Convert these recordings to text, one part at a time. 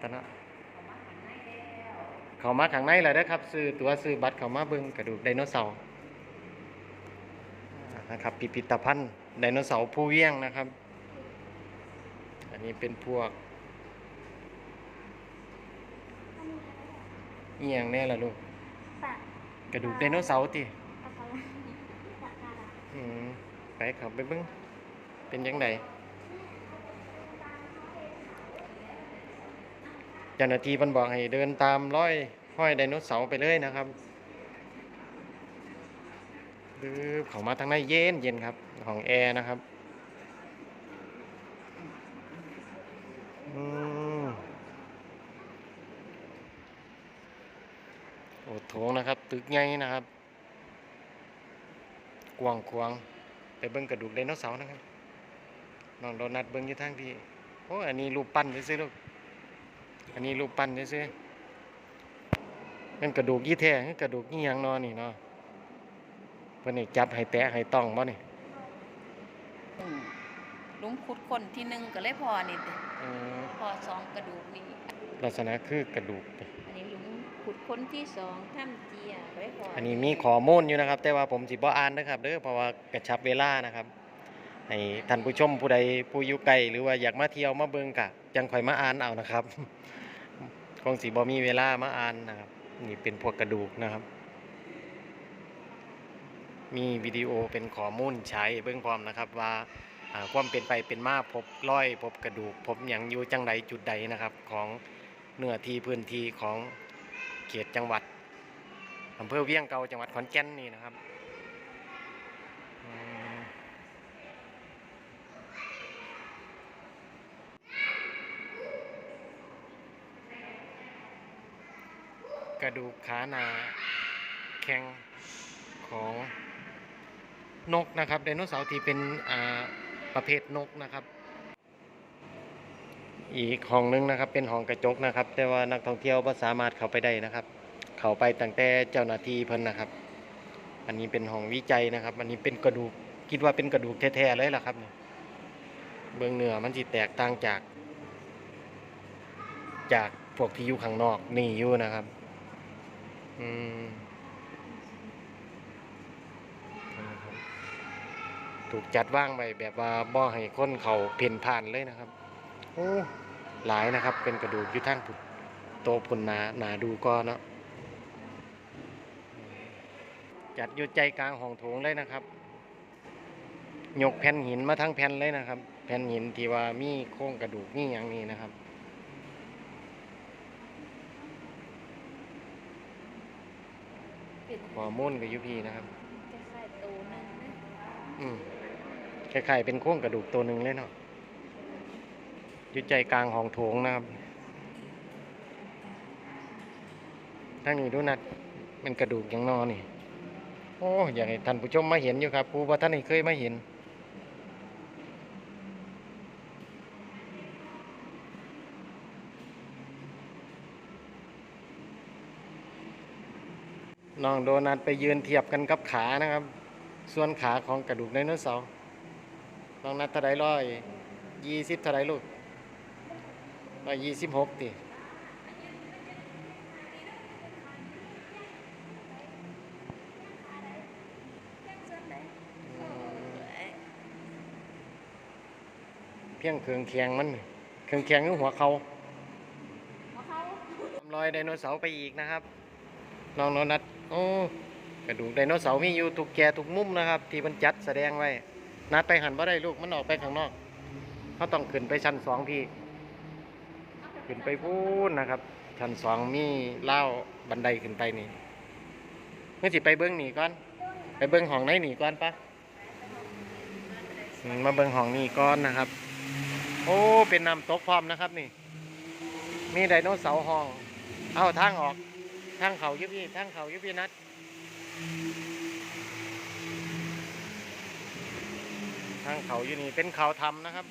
ตอนนั้นเขามาหันให้แล้วเขามาข้างในแล้วนะครับ ซื้อตัวซื้อบัตรเขามาเบิ่งกระดูกไดโนเสาร์อ่านะครับพิพิธภัณฑ์ไดโนเสาร์ผู้เวียงนะครับ อันนี้เป็นพวกเอียงแน่ล่ะลูกสัตว์กระดูกไดโนเสาร์ติอะไรสัตว์อะไรอืมไปเขาไปเบิ่งเป็นยังไง เจ้าหน้าที่มันบอกให้เดินตามร้อยห้อยไดโนเสาร์ไปเลยนะครับดือเขามาทางในเย็นเย็นครับ ของแอร์นะครับอืมโอ้โถงนะครับ ตึกใหญ่นะครับ กวางควางไปเบิ่งกระดูกไดโนเสาร์นะครับน้องโดนัทเบิ่งอยู่ทางพี่โอ้อันนี้รูปปั้นซื่อลูก อันนี้รูปปั้นซื่อๆมันกระดูกยี่แท้คือกระดูกยี่หยังเนอนี่เนาะเพิ่นนี่จับให้แตะให้ต้องบ่นี่อืมลุงขุดคนที่หนึ่งก็เลยพอนี่ติเออพอสองกระดูกนี่ลักษณะคือกระดูกอันนี้ลุงขุดคนที่สองถ้ำเจียก็เลยพออัอันนี้มีข้อมูลอยู่นะครับ แต่ว่าผมสิบ่อ่านนะครับเด้อเพราะว่ากระชับเวลานะครับให้ท่านผู้ชมผู้ใดผู้อยู่ไกลหรือว่าอยากมาเที่ยวมาเบิ่งกะจังค่อยมาอ่านเอานะครับ คงสิบ่มีเวลามาอ่านนะครับ นี่เป็นพวกกระดูกนะครับ มีวิดีโอเป็นข้อมูลใช้เบื้องพร้อมนะครับ ว่าความเป็นไปเป็นมาพบร้อยพบกระดูก พบอย่างอยู่จังใดจุดใดนะครับ ของเนื้อที่พื้นที่ของเขตจังหวัดอำเภอเวียงเก่าจังหวัดขอนแก่นนี่นะครับ ระดูกขาหนาแข้งของนกนะครับไดโนเสาร์ที่เป็นประเภทนกนะครับ อีกห้องหนึงนะครับเป็นห้องกระจกนะครับ แต่ว่านักท่องเที่ยวบ่สามารถเข้าไปได้นะครับ เข้าไปตั้งแต่เจ้าหน้าที่เพิ่นนะครับ อันนี้เป็นห้องวิจัยนะครับ อันนี้เป็นกระดูกคิดว่าเป็นกระดูกแท้ๆเลยล่ะครับเนี่ยเบื้องเหนือมันสิแตกต่างจาก จากพวกที่อยู่ข้างนอกนี่อยู่นะครับ อืมนะครับถูกจัดว่างไว้แบบว่าบ่ให้คนเขาเพ่นผ่านเลยนะครับ โอ้หลายนะครับ เป็นกระดูกอยู่ทางผุดโตพุ่นหนาหนาดูก็เนาะจัดอยู่ใจกลางห้องโถงเลยนะครับ ยกแผ่นหินมาทั้งแผ่นเลยนะครับ แผ่นหินที่ว่ามีโครงกระดูกนี่อย่างนี้นะครับ เป็น หัว มุ่นกับยุพีนะครับคล้ายๆตูนั่นนะอืมคล้ายๆเป็นโครงกระดูกตัวหนึ่งเลยเนาะอยู่ใจกลางห้องโถงนะครับทางนี้ดูนัดมันกระดูกอย่างนอนี่ โอ้อยากให้ท่านผู้ชมมาเห็นอยู่ครับผู้ว่าท่านนี่เคยมาเห็น น้องโดนัทไปยืนเทียบกันกับขานะครับ ส่วนขาของกระดูกไดโนเสาร์น้องนัทเท่าไรร้อยยี่สิบเท่าไรลูกร้อยยี่สิบหกติเพียงเครื่องเคียงมันเครื่องเคียงคือหัวเขาหัวเขาทำรอยไดโนเสาร์ไปอีกนะครับน้องโนนัท โอ้กระดูกไดโนเสาร์มีอยู่ทุกแก่ทุกมุมนะครับ ที่มันจัดแสดงไว้นัดไปหันบ่ได้ลูกมันออกไปข้างนอกเขาต้องขึ้นไปชั้นสองพี่ ขึ้นไปพูนนะครับ ชั้นสองมีเล่าบันไดขึ้นไปนี่เมื่อสิไปเบิ้องหนีก่อน ไปเบิ้องห้องในหนีก่อนปะมาเบิ้องห้องนี้ก่อนนะครับ โอ้เป็นน้ำตกพร้อมนะครับนี่ มีไดโนเสาร์ห้อง เอาทางออก ทางเขาอยุพี่ทั้งเขาอยุพี่นัดทั้งเขาอยู่นี่เป็นเขาทำนะครับ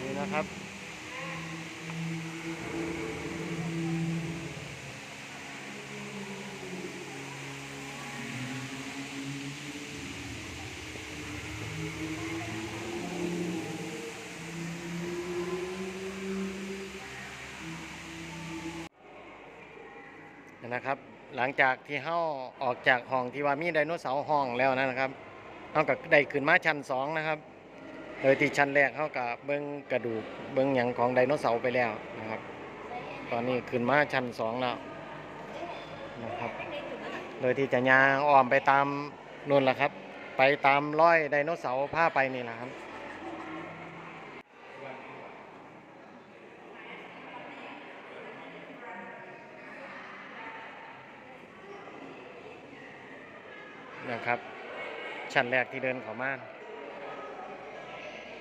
นี่นะครับ นะครับ หลังจากที่เฮาออกจากห้องที่ว่ามีไดโนเสาร์ห้องแล้วนะครับเฮาก็ได้ขึ้นมาชั้นสองนะครับโดยที่ชั้นแรกเฮาก็เบิ่งกระดูกเบิ่งหยังของไดโนเสาร์ไปแล้วนะครับ ตอนนี้ขึ้นมาชั้นสองแล้วนะครับ โดยที่จะย่างอ้อมไปตามนู่นแหละครับ ไปตามร้อยไดโนเสาร์ผ้าไปนี่แหละครับ ครับ ชั้นแรกที่เดินเข้ามา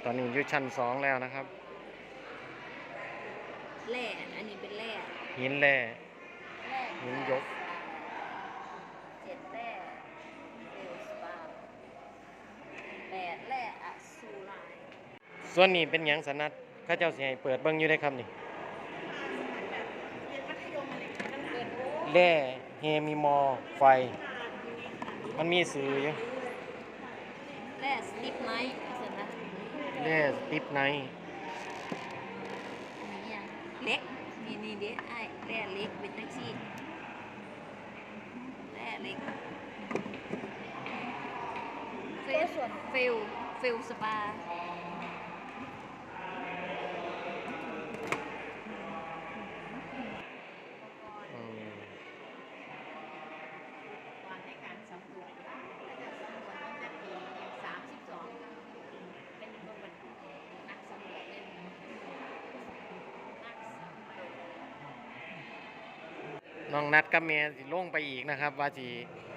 ตอนนี้อยู่ชั้นสองแล้วนะครับแร่อันนี้เป็นแร่หินแร่แร่หินยกเจ็ดแร่เอลสปาแปดแร่อะซูไลน์ส่วนนี้เป็นหยังสนัดเข้าเจ้าสิให้เปิดเบิ่งอยู่ได้ครับนี่แร่เฮมิมอร์ไฟ มันมีสื่ออยู่แร่สติปไนท์เสร็จนะแร่ติปไนท์อันนี้อะเล็กนี่นี่เด็ไอ้แร่เล็กเป็นแท็กซี่แร่เล็กเฟลส่วนเฟลเฟลสปา น้องนัดกับเมียสิลงไปอีกนะครับ ว่าสิ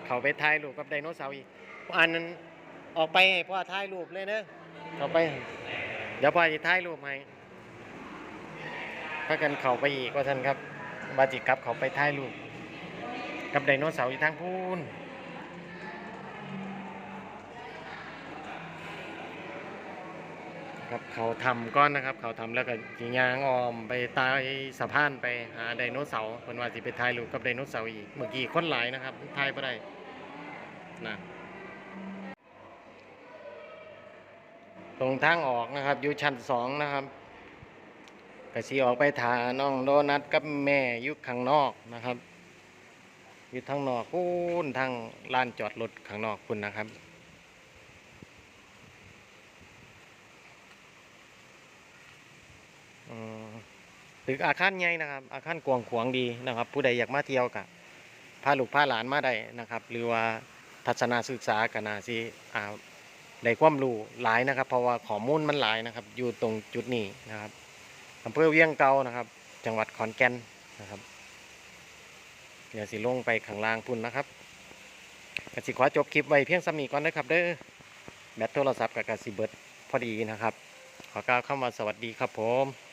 เขาไปถ่ายรูปกับไดโนเสาร์อีกอันนั้นออกไปให้พ่อถ่ายรูปเลยเด้อเขาไป เดี๋ยวพ่อจะถ่ายรูปให้ถ้ากันเขาไปอีกว่าท่านครับว่าจิกลับเขาไปถ่ายรูปกับไดโนเสาร์อยู่ทางพูน ครับเขาทำก้อนนะครับ เขาทำแล้วก็ยิงยางออมไปตายสะพานไปหาไดโนเสาร์เพิ่นว่าสิไปถ่ายรูปกับไดโนเสาร์อีกเมื่อกี้คนหลายนะครับถ่ายบ่ได้นะตรงทางออกนะครับ อยู่ชั้นสองนะครับก็สิออกไปถาน้องโดนัทกับแม่ยู่ข้างนอกนะครับอยู่ทางนอกพูนทางลานจอดรถข้างนอกคุณนะครับ อืมตึกอาคารใหญ่นะครับ อาคารกวางขวงดีนะครับ ผู้ใดอยากมาเที่ยวกับพาลูกพาหลานมาได้นะครับ หรือว่าทัศนศึกษากันนาสิอ่าได้ความรู้หลายนะครับ เพราะว่าข้อมูลมันหลายนะครับ อยู่ตรงจุดนี้นะครับอำเภอเวียงเก่านะครับ จังหวัดขอนแก่นนะครับ เดี๋ยวสิลงไปข้างล่างพุ่นนะครับกสิขอจบคลิปไว้เพียงสำนีก่อนนะครับ เด้อแบตโทรศัพท์กับกสิเบิร์ดพอดีนะครับ ขอกล่าวคำว่าสวัสดีครับผม